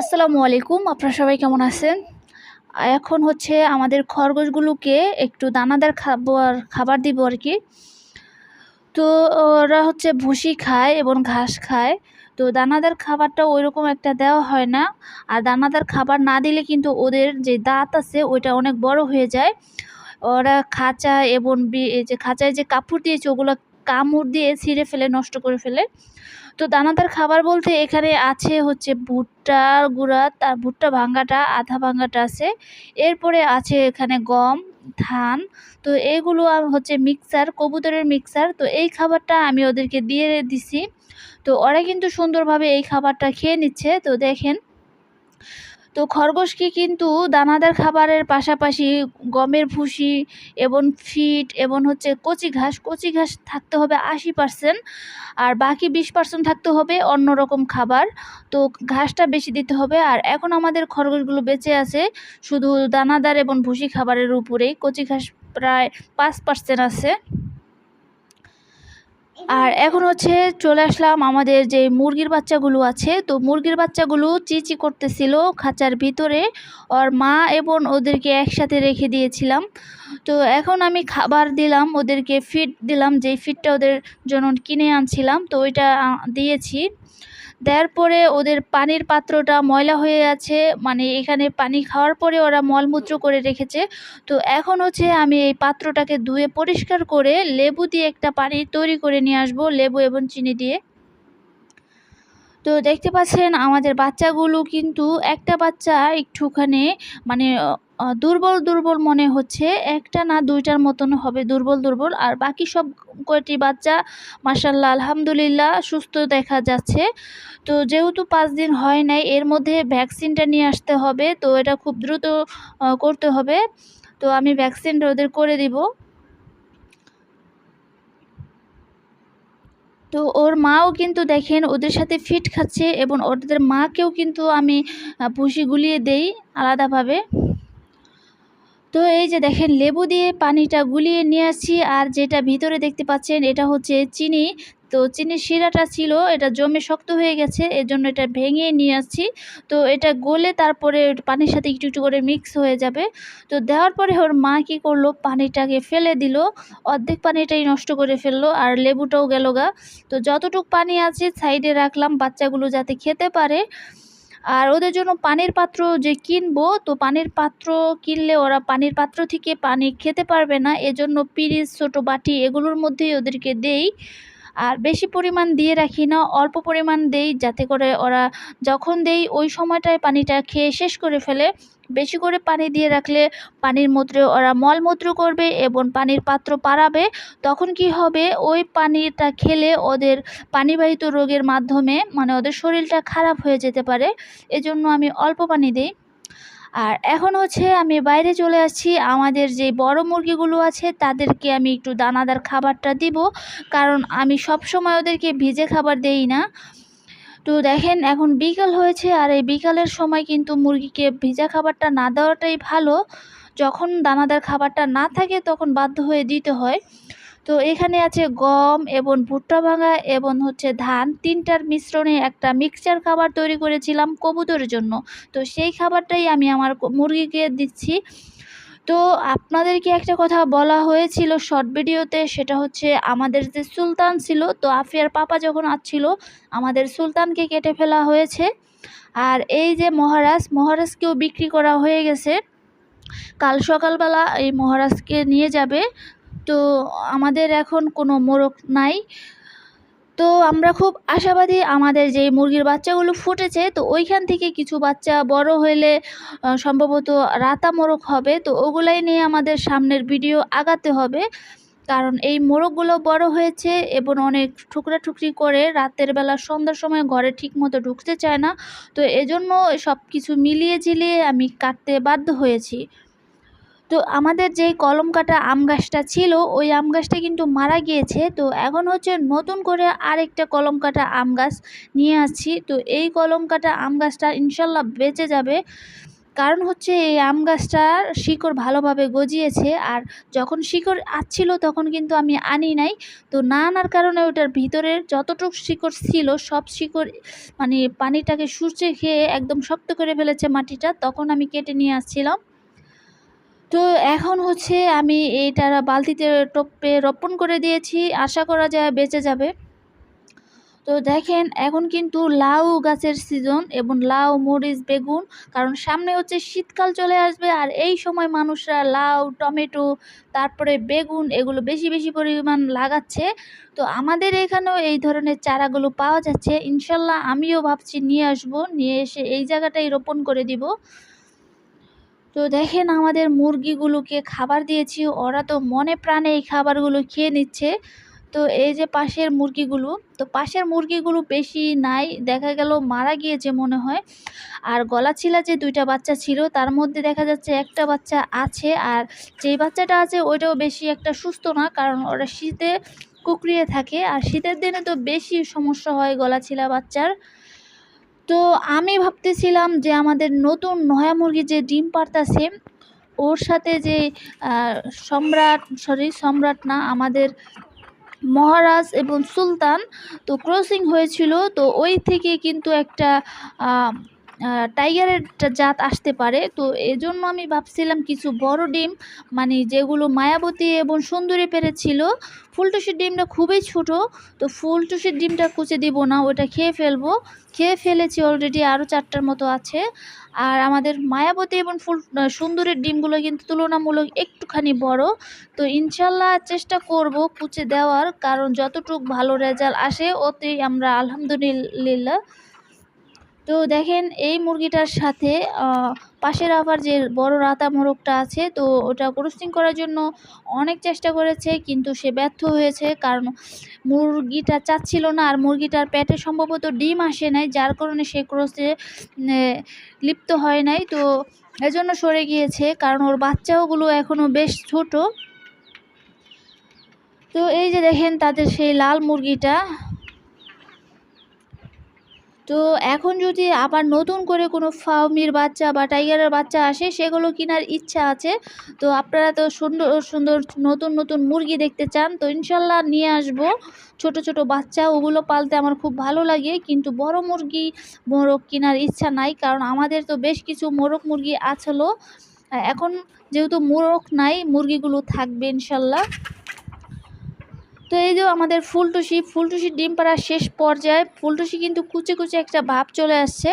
আসসালামু আলাইকুম, আপনারা সবাই কেমন আছেন? এখন হচ্ছে আমাদের খরগোশগুলোকে একটু দানাদার খাবার খাবার দিব আর কি। তো ওরা হচ্ছে ভুসি খায় এবং ঘাস খায়। তো দানাদার খাবারটা ওই রকম একটা দেওয়া হয় না। আর দানাদার খাবার না দিলে কিন্তু ওদের যে দাঁত আছে, ওইটা অনেক বড় হয়ে যায়। ওরা খাঁচা এবং যে খাঁচায় যে কাপড় দিয়েছে, ওগুলো কামড় দিয়ে ছিঁড়ে ফেলে, নষ্ট করে ফেলে। তো দানাদার খাবার বলতে এখানে আছে হচ্ছে ভুট্টা গুঁড়া, তার ভুট্টা ভাঙ্গাটা, আধা ভাঙ্গাটা আছে। এরপরে আছে এখানে গম, ধান, তো এইগুলো হচ্ছে মিক্সার, কবুতরের মিক্সার। তো এই খাবারটা আমি ওদেরকে দিয়ে দিছি। তো ওরা কিন্তু সুন্দরভাবে এই খাবারটা খেয়ে নিচ্ছে। তো দেখেন তো খরগোশকে কিন্তু দানাদার খাবারের পাশাপাশি গমের ভুসি এবং ফিট এবং হচ্ছে কচি ঘাস কচি ঘাস থাকতে হবে আশি পার্সেন্ট আর বাকি বিশ পার্সেন্ট থাকতে হবে অন্য রকম খাবার। তো ঘাসটা বেশি দিতে হবে। আর এখন আমাদের খরগোশগুলো বেঁচে আছে, শুধু দানাদার এবং ভুসি খাবারের উপরেই। কচি ঘাস প্রায় পাঁচ পার্সেন্ট আছে। আর এখন হচ্ছে চলে আসলাম আমাদের যে মুরগির বাচ্চাগুলো আছে। তো মুরগির বাচ্চাগুলো চিচি করতেছিল খাঁচার ভিতরে। ওর মা এবং ওদেরকে একসাথে রেখে দিয়েছিলাম। তো এখন আমি খাবার দিলাম, ওদেরকে ফিড দিলাম। যেই ফিডটা ওদের জন্য কিনে আনছিলাম, তো ওইটা দিয়েছি। দেওয়ার পরে ওদের পানির পাত্রটা ময়লা হয়ে আছে মানে এখানে পানি খাওয়ার পরে ওরা মলমূত্র করে রেখেছে। তো এখন হচ্ছে আমি এই পাত্রটাকে ধুয়ে পরিষ্কার করে লেবু দিয়ে একটা পানি তৈরি করে নিয়ে আসব, লেবু এবং চিনি দিয়ে। তো দেখতে পাচ্ছেন আমাদের বাচ্চাগুলো কিন্তু একটা বাচ্চা একটুখানি মানে দুর্বল দুর্বল মনে হচ্ছে। একটা না দুইটার মতন হবে দুর্বল দুর্বল। আর বাকি সব কয়টি বাচ্চা? মাসাল্লাহ আলহামদুলিল্লাহ, সুস্থ দেখা যাচ্ছে। তো যেহেতু পাঁচ দিন হয় নাই, এর মধ্যে ভ্যাকসিনটা নিয়ে আসতে হবে। তো এটা খুব দ্রুত করতে হবে। তো আমি ভ্যাকসিনটা ওদের করে দিব। তো ওর মাও কিন্তু দেখেন ওদের সাথে ফিট খাচ্ছে এবং ওদের মাকেও কিন্তু আমি ভুসি গুলিয়ে দেই আলাদাভাবে। তো এই যে দেখেন, লেবু দিয়ে পানিটা গুলিয়ে নিয়ে আসছি। আর যেটা ভিতরে দেখতে পাচ্ছেন, এটা হচ্ছে চিনি। তো চিনির শিরাটা ছিল, এটা জমে শক্ত হয়ে গেছে এর জন্য এটা ভেঙে নিয়ে আসছি। তো এটা গলে তারপরে পানির সাথে একটু একটু করে মিক্স হয়ে যাবে। তো দেওয়ার পরে ওর মা কী করল, পানিটাকে ফেলে দিল। অর্ধেক পানিটাই নষ্ট করে ফেলল, আর লেবুটাও গেল গা। তো যতটুক পানি আছে সাইডে রাখলাম, বাচ্চাগুলো যাতে খেতে পারে। আর ওদের জন্য পানির পাত্র যে কিনবো, তো পানির পাত্র কিনলে ওরা পানির পাত্র থেকে পানি খেতে পারবে না। এজন্য পিরিচ, ছোটো বাটি এগুলোর মধ্যেই ওদেরকে দেই। আর বেশি পরিমাণ দিয়ে রাখি না, অল্প পরিমাণ দেই যাতে করে ওরা যখন দেই ওই সময়টায় পানিটা খেয়ে শেষ করে ফেলে। বেশি করে পানি দিয়ে রাখলে পানির মূত্রে ওরা মলমূত্র করবে এবং পানির পাত্র পারাবে তখন কি হবে? ওই পানিটা খেলে ওদের পানিবাহিত রোগের মাধ্যমে মানে ওদের শরীরটা খারাপ হয়ে যেতে পারে। এজন্য আমি অল্প পানি দিই। আর এখন হচ্ছে আমি বাইরে চলে আসছি। আমাদের যে বড় মুরগিগুলো আছে, তাদেরকে আমি একটু দানাদার খাবারটা দিব। কারণ আমি সব সময় ওদেরকে ভিজে খাবার দেই না। তো দেখেন, এখন বিকাল হয়েছে আর এই বিকালের সময় কিন্তু মুরগিকে ভিজা খাবারটা না দেওয়াটাই ভালো। যখন দানাদার খাবারটা না থাকে তখন বাধ্য হয়ে দিতে হয়। তো এখানে আছে গম এবং ভুট্টা ভাঙা এবং হচ্ছে ধান। তিনটার মিশ্রণে একটা মিক্সচার খাবার তৈরি করেছিলাম কবুতরের জন্য। তো সেই খাবারটাই আমি আমার মুরগিকে দিচ্ছি। তো আপনাদেরকে একটা কথা বলা হয়েছিল শর্ট ভিডিওতে সেটা হচ্ছে আমাদের যে সুলতান ছিল, তো আফিয়ার পাপা যখন আসছিল, আমাদের সুলতানকে কেটে ফেলা হয়েছে। আর এই যে মহারাজ, মহারাজকেও বিক্রি করা হয়ে গেছে। কাল সকালবেলা এই মহারাজকে নিয়ে যাবে। তো আমাদের এখন কোনো মোরগ নাই। তো আমরা খুব আশাবাদী আমাদের যে মুরগির বাচ্চাগুলো ফুটেছে, তো ওইখান থেকে কিছু বাচ্চা বড় হলে সম্ভবত রাতা মোরগ হবে। তো ওগুলাই নিয়ে আমাদের সামনের ভিডিও আগাতে হবে। কারণ এই মোরগগুলো বড় হয়েছে এবং অনেক টুকরা টুকরি করে রাতের বেলা সন্ধ্যার সময় ঘরে ঠিক মতো ঢুকতে চায় না। তো এজন্য সব কিছু মিলিয়ে ঝিলিয়ে আমি কাটতে বাধ্য হয়েছি। তো আমাদের যেই কলম কাটা আম গাছটা ছিল, ওই আম গাছটা কিন্তু মারা গিয়েছে। তো এখন হচ্ছে নতুন করে আরেকটা কলম কাটা আম গাছ নিয়ে আসছি। তো এই কলম কাটা আম গাছটা ইনশাল্লাহ বেঁচে যাবে। কারণ হচ্ছে এই আম গাছটার শিকড় ভালোভাবে গজিয়েছে আর যখন শিকড় আসছিল তখন কিন্তু আমি আনি নাই। তো না আনার কারণে ওটার ভিতরের যতটুকু শিকড় ছিল, সব শিকড় মানে পানিটাকে সূর্যে খেয়ে একদম শক্ত করে ফেলেছে মাটিটা, তখন আমি কেটে নিয়ে আসছিলাম। তো এখন হচ্ছে আমি এইটা বালতিতে টপে রোপণ করে দিয়েছি, আশা করা যায় বেঁচে যাবে। তো দেখেন, এখন কিন্তু লাউ গাছের সিজন এবং লাউ, মরিচ, বেগুন, কারণ সামনে হচ্ছে শীতকাল চলে আসবে আর এই সময় মানুষরা লাউ, টমেটো, তারপরে বেগুন এগুলো বেশি বেশি পরিমাণ লাগাচ্ছে। তো আমাদের এখানেও এই ধরনের চারাগুলো পাওয়া যাচ্ছে। ইনশাল্লাহ আমিও ভাবছি নিয়ে আসব, নিয়ে এসে এই জায়গাটাই রোপণ করে দিব। তো দেখেন আমাদের মুরগিগুলোকে খাবার দিয়েছি। ওরা তো মনে প্রাণে এই খাবারগুলো খেয়ে নিচ্ছে। তো এই যে পাশের মুরগিগুলো, তো পাশের মুরগিগুলো বেশি নাই, দেখা গেল মারা গিয়েছে মনে হয়। আর গলাছিলা যে দুইটা বাচ্চা ছিল, তার মধ্যে দেখা যাচ্ছে একটা বাচ্চা আছে, আর যেই বাচ্চাটা আছে ওইটাও বেশি একটা সুস্থ না, কারণ ওরা শীতে কুকড়িয়ে থাকে। আর শীতের দিনে তো বেশি সমস্যা হয় গলাছিলা বাচ্চার। তো আমি ভাবতেছিলাম যে আমাদের নতুন নয়া মুরগি যে ডিম পারতাছে, ওর সাথে যে সম্রাট সরি সম্রাট না, আমাদের মহারাজ এবং সুলতান তো ক্রসিং হয়েছিল, তো ওই থেকে কিন্তু একটা টাইগারের জাত আসতে পারে। তো এজন্য আমি ভাবছিলাম কিছু বড় ডিম মানে যেগুলো মায়াবতী এবং সুন্দরী পেরেছিল ফুলটুসির ডিমটা খুবই ছোট, তো ফুলটুসির ডিমটা কুচে দিব না, ওটা খেয়ে ফেলব। খেয়ে ফেলেছি অলরেডি আরও চারটার মতো আছে। আর আমাদের মায়াবতী এবং ফুল সুন্দরীর ডিমগুলো কিন্তু তুলনামূলক একটুখানি বড়। তো ইনশাল্লাহ চেষ্টা করব কুচে দেওয়ার, কারণ যতটুক ভালো রেজাল্ট আসে ওতেই আমরা আলহামদুলিল্লাহ তো দেখেন, এই মুরগিটার সাথে পাশের আবার যে বড় রাতা মোরগটা আছে, তো ওটা ক্রসিং করার জন্য অনেক চেষ্টা করেছে, কিন্তু সে ব্যর্থ হয়েছে। কারণ মুরগিটা চাচ্ছিল না, আর মুরগিটার পেটে সম্ভবত ডিম আসে নাই, যার কারণে সে ক্রসে লিপ্ত হয় নাই। তো এজন্য সরে গিয়েছে, কারণ ওর বাচ্চাগুলো এখনও বেশ ছোট। তো এই যে দেখেন, তাদের সেই লাল মুরগিটা তো এখন যদি আবার নতুন করে কোনো ফার্মির বাচ্চা বা টাইগারের বাচ্চা আসে, সেগুলো কেনার ইচ্ছা আছে। তো আপনারা তো সুন্দর সুন্দর নতুন নতুন মুরগি দেখতে চান, তো ইনশাল্লাহ নিয়ে আসব। ছোট ছোট বাচ্চা, ওগুলো পালতে আমার খুব ভালো লাগে, কিন্তু বড় মুরগি মোরগ কেনার ইচ্ছা নাই, কারণ আমাদের তো বেশ কিছু মোরগ মুরগি আছলো। এখন যেহেতু মোরগ নাই, মুরগিগুলো থাকবে ইনশাল্লাহ। তো এই যে আমাদের ফুলটুসি, ফুলটুসির ডিম পাড়ার শেষ পর্যায়ে ফুলটুসি কিন্তু কুচে কুচে একটা ভাব চলে আসছে।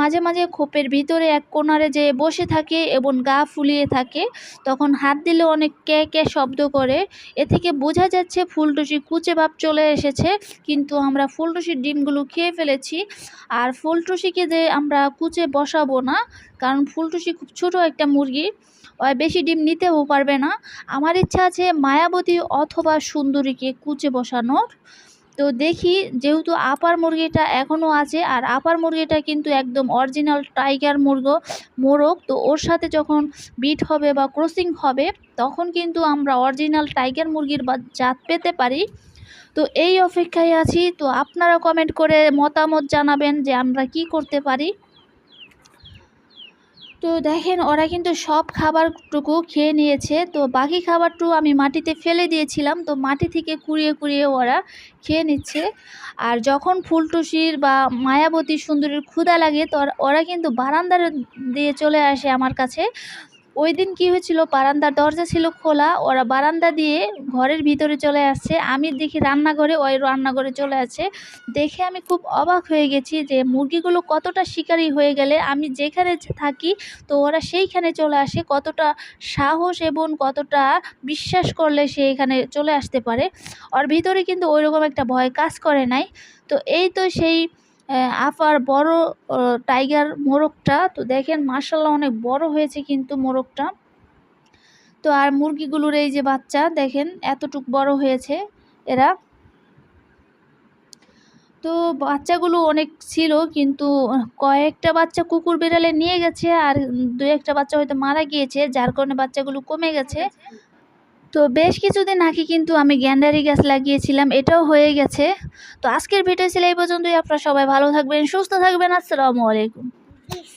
মাঝে মাঝে খোপের ভিতরে এক কোনারে যে বসে থাকে এবং গা ফুলিয়ে থাকে, তখন হাত দিলে অনেক কে কে শব্দ করে। এ থেকে বোঝা যাচ্ছে ফুলটুসি কুচে ভাব চলে এসেছে, কিন্তু আমরা ফুলটুসির ডিমগুলো খেয়ে ফেলেছি। আর ফুলটুসিকে যে আমরা কুচে বসাবো না, কারণ ফুলটুসি খুব ছোটো একটা মুরগি বেশি ডিম নিতেও পারবে না। আমার ইচ্ছা আছে মায়াবতী অথবা সুন্দরীকে কুচে বসানোর। তো দেখি, যেহেতু আপার মুরগিটা এখনও আছে, আর আপার মুরগিটা কিন্তু একদম অরিজিনাল টাইগার মুরগ, মোরগ, তো ওর সাথে যখন বিট হবে বা ক্রসিং হবে, তখন কিন্তু আমরা অরিজিনাল টাইগার মুরগির বা জাত পেতে পারি। তো এই অপেক্ষায় আছি, তো আপনারা কমেন্ট করে মতামত জানাবেন যে আমরা কি করতে পারি। তো দেখেন, ওরা কিন্তু সব খাবারটুকু খেয়ে নিয়েছে। তো বাকি খাবারটু আমি মাটিতে ফেলে দিয়েছিলাম। তো মাটি থেকে কুড়িয়ে কুড়িয়ে ওরা খেয়ে নিচ্ছে। আর যখন ফুলটুসির বা মায়াবতী সুন্দরীর ক্ষুদা লাগে, তো ওরা কিন্তু বারান্দার দিয়ে চলে আসে আমার কাছে। ওই দিন কী হয়েছিল? বারান্দার দরজা ছিল খোলা, ওরা বারান্দা দিয়ে ঘরের ভিতরে চলে আসছে। আমি দেখি রান্নাঘরে, ওই রান্নাঘরে চলে আসছে। দেখে আমি খুব অবাক হয়ে গেছি যে মুরগিগুলো কতটা শিকারি হয়ে গেলে। আমি যেখানে থাকি, তো ওরা সেইখানে চলে আসে। কতটা সাহস এবং কতটা বিশ্বাস করলে সে এখানে চলে আসতে পারে। ওর ভিতরে কিন্তু ওইরকম একটা ভয় কাজ করে নাই। তো এই তো সেই আফার বড় টাইগার মোরগটা, তো দেখেন মার্শাল্লাহ অনেক বড় হয়েছে কিন্তু মোরগটা। তো আর মুরগিগুলোর এই যে বাচ্চা, দেখেন এতটুক বড় হয়েছে এরা। তো বাচ্চাগুলো অনেক ছিল কিন্তু কয়েকটা বাচ্চা কুকুর বিড়ালে নিয়ে গেছে আর দু একটা বাচ্চা হয়তো মারা গিয়েছে, যার কারণে বাচ্চাগুলো কমে গেছে। তো বেশ কিছুদিন আগে কিন্তু আমি গ্যান্ডারি গাছ লাগিয়েছিলাম, এটাও হয়ে গেছে। তো আজকের ভিডিও ছিল এই পর্যন্তই, আপনারা সবাই ভালো থাকবেন, সুস্থ থাকবেন, আসসালামু আলাইকুম।